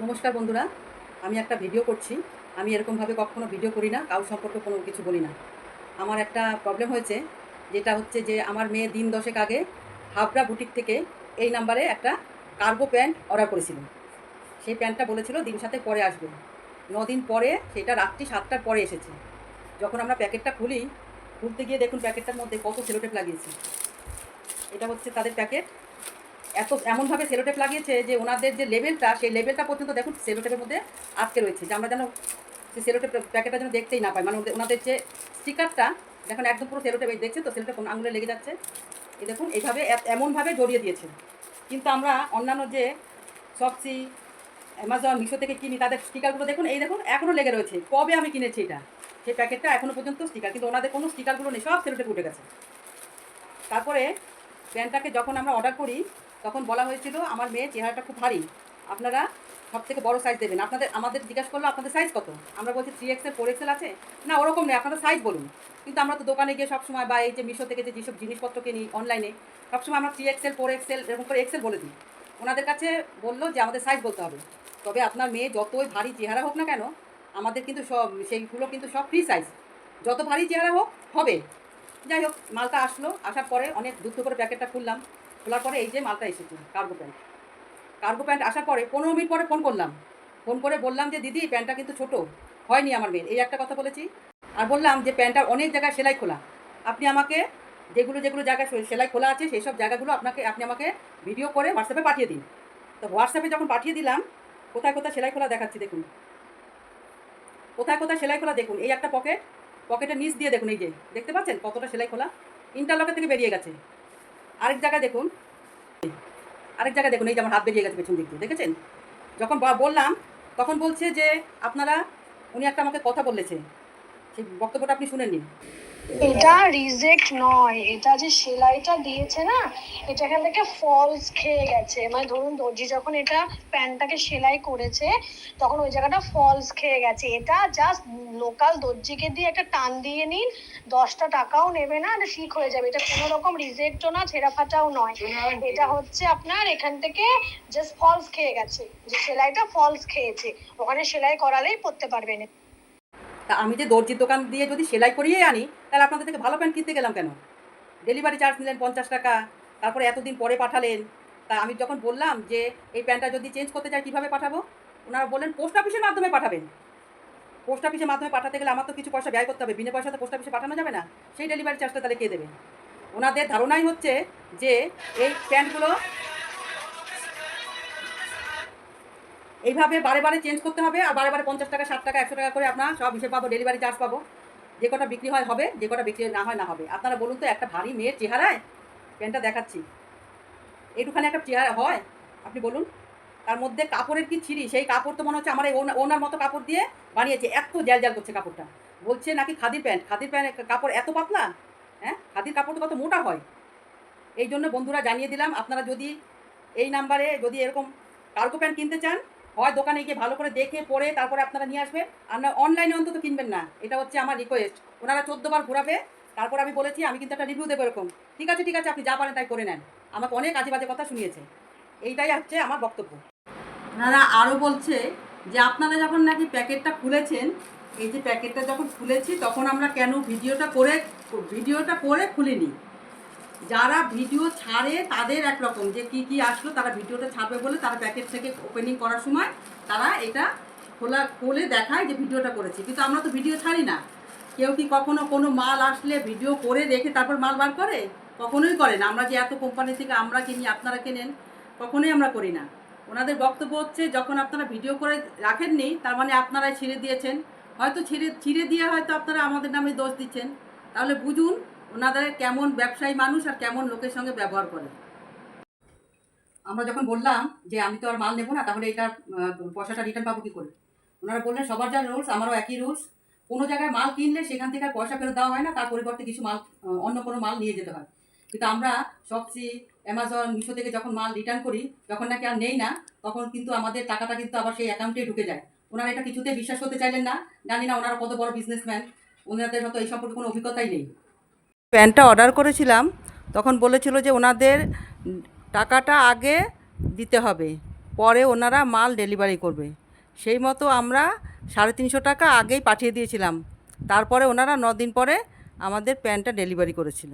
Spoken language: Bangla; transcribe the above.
নমস্কার বন্ধুরা, আমি একটা ভিডিও করছি। আমি এরকমভাবে কখনো ভিডিও করি না কারোর সম্পর্কে কোনো কিছু বলি না। আমার একটা প্রবলেম হয়েছে, যেটা হচ্ছে যে আমার মেয়ে দিন দশেক আগে হাবড়া বুটিক থেকে এই নাম্বারে একটা কার্গো প্যান্ট অর্ডার করেছিল। সেই প্যান্টটা বলেছিল, দিন সাথে পরে আসবে। দিন পরে, সেটা রাত্রি সাতটার পরে এসেছে। যখন আমরা প্যাকেটটা খুলি, খুলতে গিয়ে দেখুন প্যাকেটটার মধ্যে কত সেলোটেপ লাগিয়েছে। এটা হচ্ছে তাদের প্যাকেট। এত এমনভাবে সেলোটেপ লাগিয়েছে যে ওনাদের যে লেভেলটা, সেই লেভেলটা পর্যন্ত দেখুন, সেলোটেপের মধ্যে আটকে রয়েছে, যে আমরা যেন সেই সেলোটেপ প্যাকেটটা যেন দেখতেই না পাই। মানে ওনাদের যে স্টিকারটা, দেখুন একদম পুরো সেলোটেপ, এই দেখছেন তো, সেলোটেপ আঙুলে লেগে যাচ্ছে? এই দেখুন, এইভাবে এমনভাবে জড়িয়ে দিয়েছে। কিন্তু আমরা অন্যান্য যে সবসি, অ্যামাজন, মিশো থেকে কিনি, তাদের স্টিকারগুলো দেখুন, এই দেখুন, এখনও লেগে রয়েছে। কবে আমি কিনেছি এটা? সেই প্যাকেটটা এখনও পর্যন্ত স্টিকার, কিন্তু ওনাদের কোনো স্টিকারগুলো নেই, সব সেলোটেপ উঠে গেছে। তারপরে প্যান্টটাকে যখন আমরা অর্ডার করি তখন বলা হয়েছিল, আমার মেয়ের চেহারাটা খুব ভারী। আপনারা সব থেকে বড় সাইজ দেবেন। আপনাদের, আমাদের জিজ্ঞাসা করল, আপনাদের সাইজ কত? আমরা বলছি থ্রি এক্সেল ফোর এক্সেল আছে? না, ওরকম নেই আপনাদের সাইজ বলুন। কিন্তু আমরা তো দোকানে গিয়ে সবসময় বা এই যে মিশো থেকে যে যেসব জিনিসপত্র কিনি অনলাইনে সবসময় আমরা থ্রি এক্সেল ফোর এক্সেল এরকম করে এক্সেল বলে দিই। ওনাদের কাছে বলল যে, আমাদের সাইজ বলতে হবে। তবে আপনার মেয়ে যতই ভারী চেহারা হোক না কেন, আমাদের কিন্তু সব, সেইগুলো কিন্তু সব ফ্রি সাইজ যত ভারী চেহারা হোক, হবে। যাই হোক, মালটা আসলো, আসার পরে অনেক দ্রুত করে প্যাকেটটা খুললাম। খোলার পরে এই যে মালটা এসেছে কার্গো প্যান্ট কার্গো প্যান্ট আসার পরে পনেরো মিনিট পরে ফোন করলাম। ফোন করে বললাম যে, দিদি প্যান্টটা কিন্তু ছোট, হয়নি আমার মেয়ের এই একটা কথা বলেছি। আর বললাম যে প্যান্টটা অনেক জায়গায় সেলাই খোলা। আপনি আমাকে যেগুলো যেগুলো জায়গায় সেলাই খোলা আছে, সেই সব জায়গাগুলো আপনাকে, আপনি আমাকে ভিডিও করে হোয়াটসঅ্যাপে পাঠিয়ে দিন। তো হোয়াটসঅ্যাপে যখন পাঠিয়ে দিলাম, কোথায় কোথায় সেলাই খোলা দেখাচ্ছি দেখুন। কোথায় কোথায় সেলাই খোলা দেখুন, এই একটা পকেট পকেটের নিচ দিয়ে দেখুন, এই যে, দেখতে পাচ্ছেন কতটা সেলাই খোলা? ইন্টারলকের থেকে বেরিয়ে গেছে। আরেক জায়গায় দেখুন। আরেক জায়গায় দেখুন, এই যে আমার হাত বেরিয়ে গেছে পেছন দিক দিয়ে, দেখেছেন? যখন বললাম, তখন বলছে যে, আপনারা, উনি একটা আমাকে কথা বলেছে। বক্তব্যটা আপনি শুনে নিন এটা রিজেক্ট নয়। এটা যে সেলাইটা দিয়েছে না, এটা এখান থেকে ফলস খেয়ে গেছে। মানে ধরুন, দর্জি যখন এটা প্যান্টটাকে সেলাই করেছে, তখন ওই জায়গাটা ফলস খেয়ে গেছে। এটা জাস্ট লোকাল দর্জিকে দিয়ে একটা টান দিয়ে নিন, দশটা টাকাও নেবে না, এটা ঠিক হয়ে যাবে। এটা কোনো রকম রিজেক্টও না ছেঁড়া ফাটাও নয়। এটা হচ্ছে আপনার এখান থেকে জাস্ট ফলস খেয়ে গেছে। যে সেলাইটা ফলস খেয়েছে। ওখানে সেলাই করালেই পরতে পারবেন। তা আমি যে দর্জির দোকান দিয়ে যদি সেলাই করিয়ে আনি, তাহলে আপনাদের থেকে ভালো প্যান্ট কিনতে গেলাম কেন? ডেলিভারি চার্জ নিলেন পঞ্চাশ টাকা, তারপরে এতদিন পরে পাঠালেন। তা আমি যখন বললাম যে এই প্যান্টটা যদি চেঞ্জ করতে চাই, কীভাবে পাঠাবো? ওনারা বললেন পোস্ট অফিসের মাধ্যমে পাঠাবেন। পোস্ট অফিসের মাধ্যমে পাঠাতে গেলে আমার তো কিছু পয়সা ব্যয় করতে হবে। বিনা পয়সাতে পোস্ট অফিসে পাঠানো যাবে না? সেই ডেলিভারি চার্জটা তাহলে কে দেবে? ওনাদের ধারণাই হচ্ছে যে এই প্যান্টগুলো এইভাবে বারে বারে চেঞ্জ করতে হবে আর বারে বারে পঞ্চাশ টাকা, ষাট টাকা, একশো টাকা করে আপনার সব হিসেবে পাবো ডেলিভারি চার্জ পাবো। যে কটা বিক্রি হয় হবে, যে কটা বিক্রি না হয় না হবে। আপনারা বলুন তো, একটা ভারী মেয়ের চেহারায় প্যান্টটা দেখাচ্ছি। এইটুখানে একটা চেহারা হয়, আপনি বলুন। তার মধ্যে কাপড়ের কি ছিঁড়ি? সেই কাপড় তো মনে হচ্ছে আমার এই ওনা- ওনার মতো কাপড় দিয়ে বানিয়েছে। এত জ্যাল জ্যাল করছে কাপড়টা। বলছে নাকি খাদির প্যান্ট? খাদির প্যান্ট কাপড় এত পাতলা? হ্যাঁ? খাদির কাপড় তো কত মোটা হয়। এই জন্য বন্ধুরা জানিয়ে দিলাম, আপনারা যদি এই নাম্বারে যদি এরকম কার্গো প্যান্ট কিনতে চান হয় দোকানে গিয়ে ভালো করে দেখে, পরে তারপরে আপনারা নিয়ে আসবেন। আর না অনলাইনে অন্তত কিনবেন না। এটা হচ্ছে আমার রিকোয়েস্ট ওনারা চোদ্দ বার ঘোরাবে। তারপর আমি বলেছি, আমি কিন্তু একটা রিভিউ দেবো এরকম। ঠিক আছে ঠিক আছে, আপনি যা পারেন তাই করে নেন। আমাকে অনেক আজে বাজে কথা শুনিয়েছে। এইটাই হচ্ছে আমার বক্তব্য। ওনারা আরও বলছে যে, আপনারা যখন নাকি প্যাকেটটা খুলেছেন, এই যে প্যাকেটটা যখন খুলেছি, তখন আমরা কেন ভিডিওটা করে ভিডিওটা করে খুলিনি? যারা ভিডিও ছাড়ে তাদের একরকম যে কি কি আসলো তারা ভিডিওটা ছাড়বে বলে তারা প্যাকেট থেকে ওপেনিং করার সময় তারা এটা খোলা খুলে দেখায় যে ভিডিওটা করেছে। কিন্তু আমরা তো ভিডিও ছাড়ি না। কেউ কি কখনো কোনো মাল আসলে ভিডিও করে রেখে তারপর মাল বার করে? কখনোই করে না। আমরা যে এত কোম্পানি থেকে আমরা কিনি, আপনারা কেনেন? কখনোই আমরা করি না। ওনাদের বক্তব্য হচ্ছে, যখন আপনারা ভিডিও করে রাখেননি, তার মানে আপনারাই ছিঁড়ে দিয়েছেন। হয়তো ছিঁড়ে ছিঁড়ে দিয়ে হয়তো আপনারা আমাদের নামে দোষ দিচ্ছেন। তাহলে বুঝুন ওনাদের কেমন ব্যবসায়ী মানুষ আর কেমন লোকের সঙ্গে ব্যবহার করে। আমরা যখন বললাম যে আমি তো আর মাল নেব না, তাহলে এটা পয়সাটা রিটার্ন পাবো কী করে? ওনারা বললেন, সবার যা রুলস আমারও একই রুলস কোনো জায়গায় মাল কিনলে সেখান থেকে আর পয়সা ফেরত দেওয়া হয় না, তার পরিবর্তে কিছু মাল অন্য কোনো মাল নিয়ে যেতে হয়। কিন্তু আমরা সবসি অ্যামাজন মিশো থেকে যখন মাল রিটার্ন করি যখন নাকি আর নেই না, তখন কিন্তু আমাদের টাকাটা কিন্তু আবার সেই অ্যাকাউন্টে ঢুকে যায়। ওনারা এটা কিছুতে বিশ্বাস করতে চাইলেন না। জানি না ওনারা কত বড় বিজনেসম্যান ওনাদের হয়তো এই সম্পর্কে কোনো অভিজ্ঞতাই নেই। প্যান্টটা অর্ডার করেছিলাম, তখন বলেছিল যে ওনাদের টাকাটা আগে দিতে হবে, পরে ওনারা মাল ডেলিভারি করবে। সেই মতো আমরা সাড়ে তিনশো টাকা আগেই পাঠিয়ে দিয়েছিলাম, তারপরে ওনারা দিন পরে আমাদের প্যান্টটা ডেলিভারি করেছিল।